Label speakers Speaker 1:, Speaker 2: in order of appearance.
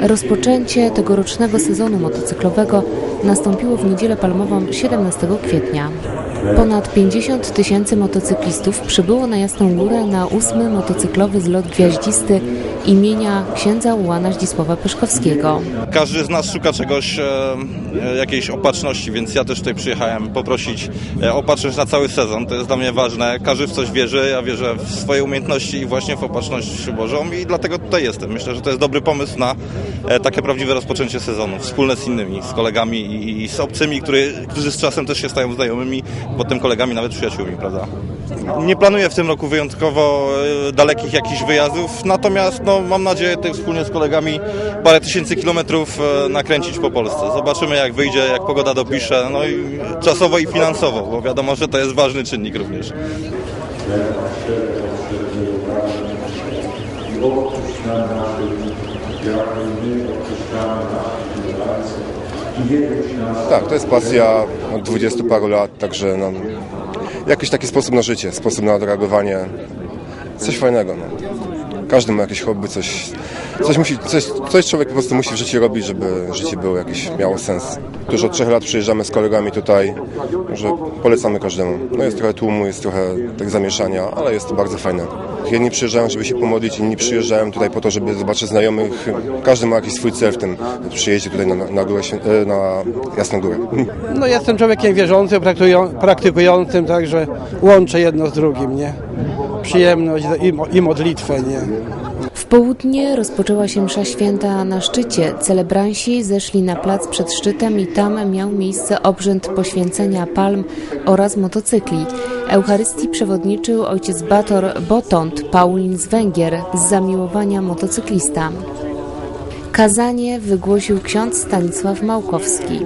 Speaker 1: Rozpoczęcie tegorocznego sezonu motocyklowego nastąpiło w niedzielę palmową 17 kwietnia. Ponad 50 tysięcy motocyklistów przybyło na Jasną Górę na ósmy motocyklowy zlot gwiaździsty imienia księdza Ułana Zdzisława Pyszkowskiego.
Speaker 2: Każdy z nas szuka czegoś, e, e, jakiejś opatrzności, więc ja też tutaj przyjechałem poprosić e, opatrzność na cały sezon. To jest dla mnie ważne. Każdy w coś wierzy, ja wierzę w swoje umiejętności i właśnie w opatrzność Bożą i dlatego tutaj jestem. Myślę, że to jest dobry pomysł na takie prawdziwe rozpoczęcie sezonu, wspólne z innymi, z kolegami i, z obcymi, który, którzy z czasem też się stają znajomymi, potem kolegami, nawet przyjaciółmi, prawda? Nie planuję w tym roku wyjątkowo e, dalekich jakichś wyjazdów, natomiast no, mam nadzieję też wspólnie z kolegami parę tysięcy kilometrów e, nakręcić po Polsce. Zobaczymy jak wyjdzie, jak pogoda dopisze, no i czasowo i finansowo, bo wiadomo, że to jest ważny czynnik również.
Speaker 3: odpuść
Speaker 4: Tak, to jest pasja od 20 paru lat, także no, jakiś taki sposób na życie, sposób na odreagowanie, coś fajnego. No. Każdy ma jakieś hobby, coś, coś, musi, coś, coś człowiek po prostu musi w życiu robić, żeby życie było jakieś, miało sens. Już od trzech lat przyjeżdżamy z kolegami tutaj, że polecamy każdemu. No jest trochę tłumu, jest trochę tak zamieszania, ale jest to bardzo fajne. Jedni przyjeżdżają, żeby się pomodlić, inni przyjeżdżają tutaj po to, żeby zobaczyć znajomych. Każdy ma jakiś swój cel w tym przyjeździe tutaj na, na, górę, e, na Jasną Górę.
Speaker 5: No jestem człowiekiem wierzącym, praktykują, praktykującym, także łączę jedno z drugim, nie? Przyjemność i, i modlitwę, nie?
Speaker 1: W południe rozpoczęła się msza święta na szczycie. Celebranci zeszli na plac przed szczytem i tam miał miejsce obrzęd poświęcenia palm oraz motocykli. Eucharystii przewodniczył ojciec Bator Botont Paulin z Węgier z zamiłowania motocyklista. Kazanie wygłosił ksiądz Stanisław Małkowski.